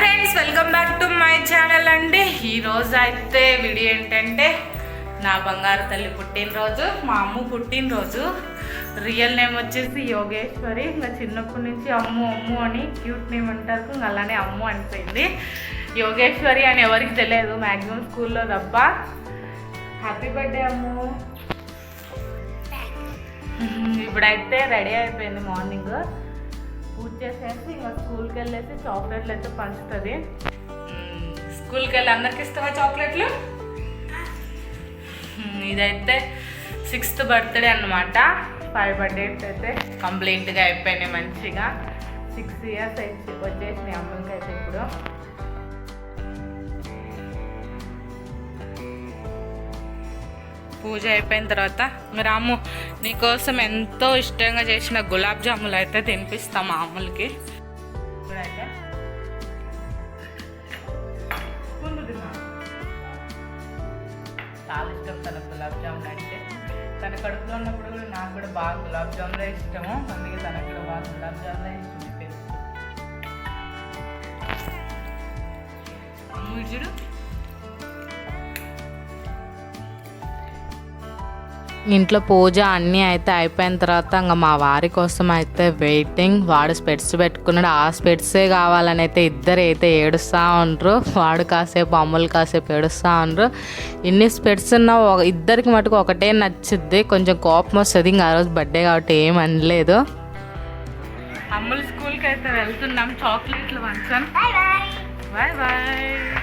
Friends welcome back to my channel అండి. ఈ రోజు అయితే వీడియో ఏంటంటే నా బంగారు తల్లి పుట్టినరోజు మా అమ్మ పుట్టినరోజు. రియల్ నేమ్ వచ్చేసి యోగేశ్వరి. ఇంకా చిన్నప్పటి నుంచి అమ్ము అమ్ము అని క్యూట్ నేమ్ అంటారు. ఇంకా అలానే అమ్ము అనిపోయింది. యోగేశ్వరి అని ఎవరికి తెలియదు. మ్యాక్సిమం స్కూల్లో తప్ప. Happy birthday Ammu. ఇప్పుడైతే రెడీ అయిపోయింది మార్నింగ్. పూజ చేసేసి ఇంకా స్కూల్కి వెళ్ళేసి చాక్లెట్లు అయితే పంచుతుంది. స్కూల్కి వెళ్ళి అందరికి ఇస్తావా చాక్లెట్లు? ఇదైతే సిక్స్త్ బర్త్డే అన్నమాట. ఫైవ్ బర్త్డేస్ అయితే కంప్లీట్గా అయిపోయినాయి మంచిగా. సిక్స్ ఇయర్స్ అయితే వచ్చేసినాయి అమ్మకి అయితే ఇప్పుడు. పూజ అయిపోయిన తర్వాత రాము నీకోసం ఎంతో ఇష్టంగా చేసిన గులాబ్ జాములు అయితే తినిపిస్తాం మా ఇప్పుడైతే చాలా ఇష్టం తన గులాబ్ జాములు అంటే. తన కడుపులో ఉన్నప్పుడు కూడా నాకు కూడా బాగా గులాబ్ జాములే ఇష్టము. అందుకే తనకు కూడా బాగా గులాబ్ జాములే ఇష్టం చూడు. ఇంట్లో పూజ అన్నీ అయితే అయిపోయిన తర్వాత ఇంకా మా వారి కోసం అయితే వెయిటింగ్ వాడు స్పెట్స్ పెట్టుకున్నాడు. ఆ స్పెట్సే కావాలని అయితే ఇద్దరు అయితే ఏడుస్తూ ఉండరు. వాడు కాసేపు అమ్ములు కాసేపు ఏడుస్తూ ఉండరు. ఇన్ని స్పెట్స్ ఉన్న ఒక- ఇద్దరికి మటుకు ఒకటే నచ్చుద్ది. కొంచెం కోపం వస్తుంది. ఇంకా ఆ రోజు బర్త్డే కాబట్టి ఏం అనలేదు. అమ్ముల స్కూల్కి అయితే వెళ్తున్నాం. చాక్లెట్లు పంచాను బాయ్ బాయ్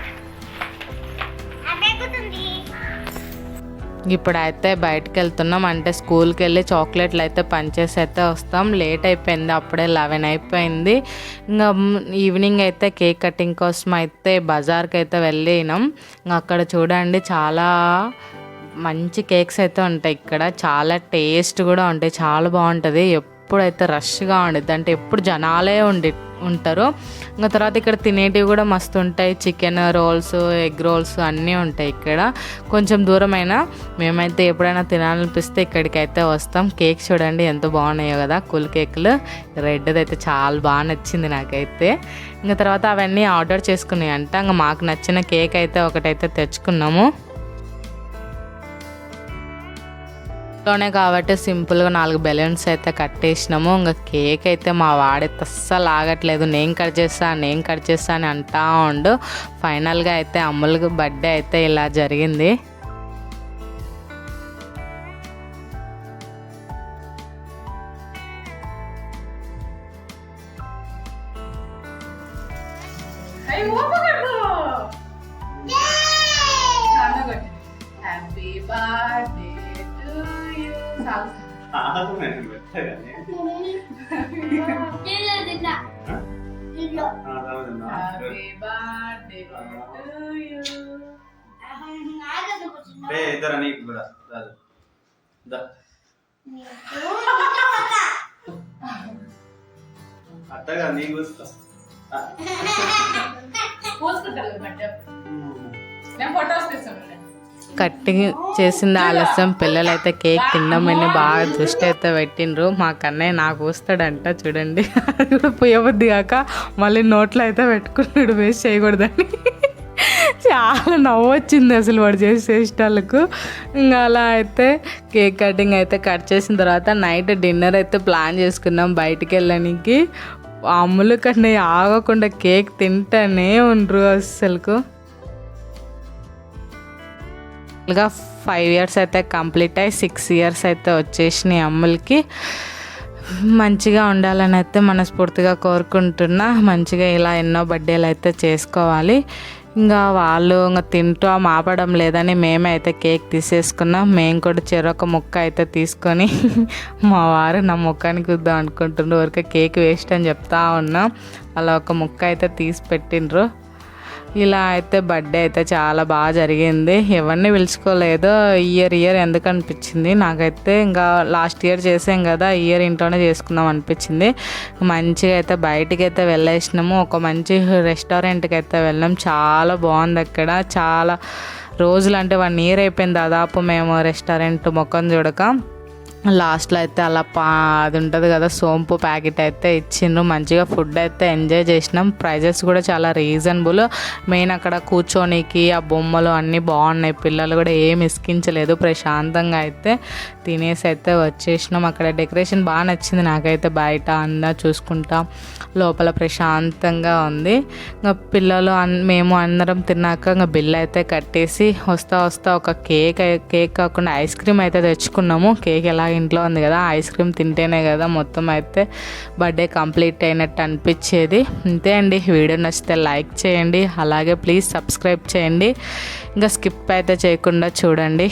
ఇప్పుడైతే బయటకు వెళ్తున్నాం అంటే స్కూల్కి వెళ్ళి చాక్లెట్లు అయితే పంచేసి అయితే వస్తాం. లేట్ అయిపోయింది అప్పుడే లెవెన్ అయిపోయింది ఇంకా ఈవినింగ్ అయితే కేక్ కటింగ్ కోసం అయితే బజార్కి అయితే వెళ్ళినాం. ఇంకా అక్కడ చూడండి చాలా మంచి కేక్స్ అయితే ఉంటాయి ఇక్కడ. చాలా టేస్ట్ కూడా ఉంటాయి. చాలా బాగుంటుంది. ఎప్పుడైతే రష్గా ఉండిద్ది అంటే ఎప్పుడు జనాలే ఉండి ఉంటారు. ఇంకా తర్వాత ఇక్కడ తినేటివి కూడా మస్తు ఉంటాయి. చికెన్ రోల్స్ ఎగ్ రోల్స్ అన్నీ ఉంటాయి ఇక్కడ. కొంచెం దూరమైనా మేమైతే ఎప్పుడైనా తినాలనిపిస్తే ఇక్కడికి అయితే వస్తాం. కేక్ చూడండి ఎంత బాగున్నాయో కదా. కూల్ కేకులు రెడ్ది అయితే చాలా బాగా నచ్చింది నాకైతే. ఇంకా తర్వాత అవన్నీ ఆర్డర్ చేసుకున్నాయి అంట ఇంకా మాకు నచ్చిన కేక్ అయితే ఒకటైతే తెచ్చుకున్నాము. లోనే కాబట్టి సింపుల్గా నాలుగు బెలూన్స్ అయితే కట్టేసినాము. ఇంకా కేక్ అయితే మా వాడైతే అస్సలు ఆగట్లేదు. నేను కట్ చేస్తా నేను కట్ చేస్తా అని అంటా ఉండు. ఫైనల్గా అయితే అమ్ములకి బర్త్డే అయితే ఇలా జరిగింది. హ్యాపీ టు యూ ఆగమని పెట్టగానే ఆగమని హ్యాపీ బర్త్డే టు యూ ఏ ఇద్దరు నీకు కూడా రాదు. దా. అట్టగా నీ కూర్చో పోసుకుంటాను నేను ఫొటోస్ తీస్తాను కట్టింగ్ చేసింది ఆలస్యం. పిల్లలైతే కేక్ తిన్నామని బాగా దృష్టి అయితే పెట్టిండ్రు. మా కన్నయ్య నాకు వస్తాడంట చూడండి. అది కూడా కాక మళ్ళీ నోట్లో అయితే పెట్టుకున్నాడు వేస్ట్ చేయకూడదని. చాలా నవ్వు వచ్చింది అసలు వాడు చేసే ఇష్టాలకు. ఇంకా అలా అయితే కేక్ కటింగ్ అయితే కట్ చేసిన తర్వాత నైట్ డిన్నర్ అయితే ప్లాన్ చేసుకున్నాం బయటికి వెళ్ళడానికి. అమ్ములు కన్నయ్య ఆగకుండా కేక్ తింటానే ఉండరు అసలుకు ఇంకా ఫైవ్ ఇయర్స్ అయితే కంప్లీట్ అయ్యి సిక్స్ ఇయర్స్ అయితే వచ్చేసినాయి అమ్ములకి. మంచిగా ఉండాలని అయితే మనస్ఫూర్తిగా కోరుకుంటున్నా. మంచిగా ఇలా ఎన్నో బర్త్డేలు అయితే చేసుకోవాలి. ఇంకా వాళ్ళు ఇంకా తింటూ మాపడం లేదని మేమే అయితే కేక్ తీసేసుకున్నాం. మేము కూడా చెరొక ముక్క అయితే తీసుకొని మా వారు నా ముఖానికి వద్దాం అనుకుంటుండ్రు. ఊరికే కేక్ వేస్ట్ అని చెప్తా ఉన్నాం. అలా ఒక ముక్క అయితే తీసి పెట్టిండ్రు. ఇలా అయితే బర్త్డే అయితే చాలా బాగా జరిగింది. ఎవరిని పిలుచుకోలేదు. ఇయర్ ఇయర్ ఎందుకు అనిపించింది? నాకైతే ఇంకా లాస్ట్ ఇయర్ చేసాం కదా ఇయర్ ఇంట్లోనే చేసుకుందాం అనిపించింది. మంచిగా అయితే బయటికి అయితే వెళ్ళేసినాము. ఒక మంచి రెస్టారెంట్కి అయితే వెళ్ళాం. చాలా బాగుంది అక్కడ. చాలా రోజులు అంటే వన్ ఇయర్ అయిపోయింది దాదాపు మేము రెస్టారెంట్ మొక్కను చూడక. లాస్ట్లో అయితే అలా పా అది ఉంటుంది కదా సోంపు ప్యాకెట్ అయితే ఇచ్చిండ్రు. మంచిగా ఫుడ్ అయితే ఎంజాయ్ చేసినాం. ప్రైజెస్ కూడా చాలా రీజనబుల్. మెయిన్ అక్కడ కూర్చోనికి ఆ బొమ్మలు అన్నీ బాగున్నాయి. పిల్లలు కూడా ఏం ఇసుకించలేదు. ప్రశాంతంగా అయితే తినేసి అయితే వచ్చేసినాం. అక్కడ డెకరేషన్ బాగా నచ్చింది నాకైతే బయట అందా చూసుకుంటా. లోపల ప్రశాంతంగా ఉంది. ఇంకా పిల్లలు అన్ మేము అందరం తిన్నాక ఇంకా బిల్ అయితే కట్టేసి వస్తా వస్తా ఒక కేక్ కేక్ కాకుండా ఐస్ క్రీమ్ అయితే తెచ్చుకున్నాము. కేక్ ఎలా ఇంట్లో ఉంది కదా ఐస్ క్రీమ్ తింటేనే కదా మొత్తం అయితే బర్త్డే కంప్లీట్ అయినట్టు అనిపించేది. అంతే అండి వీడియో నచ్చితే లైక్ చేయండి అలాగే ప్లీజ్ సబ్స్క్రైబ్ చేయండి. ఇంకా స్కిప్ అయితే చేయకుండా చూడండి.